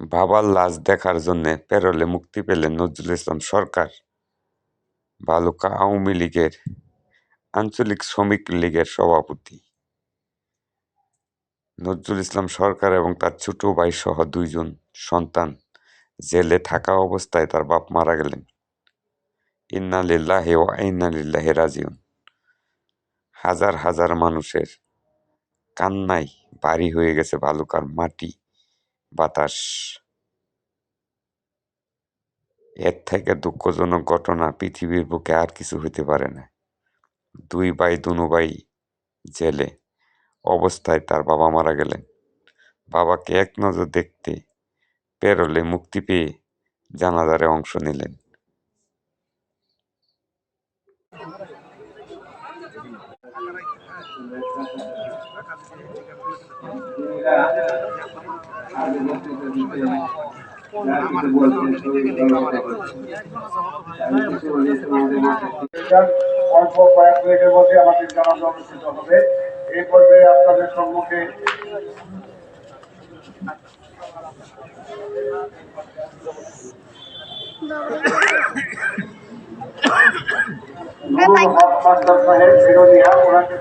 বাবার লাশ দেখার জন্যে পেরোলে মুক্তি পেলেন নজরুল ইসলাম সরকার, বালুকা আওয়ামী লীগের, আঞ্চলিক শ্রমিক লীগের সভাপতি। নজরুল ইসলাম সরকার এবং তার ছোট ভাই সহ দুইজন সন্তান জেলে থাকা অবস্থায় তার বাপ মারা গেলেন। ইন্না লিল্লাহি ওয়া ইন্না লিল্লাহি রাজিউন। হাজার হাজার মানুষের কান্নায় বাড়ি হয়ে গেছে ভালুকার মাটি। বাতাস। এর থেকে দুঃখজনক ঘটনা, পৃথিবীর বুকে আর কিছু হইতে পারে না। দুই ভাই, দুনু ভাই জেলে অবস্থায় তার বাবা মারা গেলেন। বাবাকে এক নজর দেখতে পেরোলে মুক্তি পেয়ে জানাজারে অংশ নিলেন। অল্প কয়েক মিনিটের মধ্যে আমাদের জানাজা অনুষ্ঠিত হবে। এই পর্যায়ে আপনাদের সম্মুখে মাস্টার সাহেব বিরোধীরা ওনাকে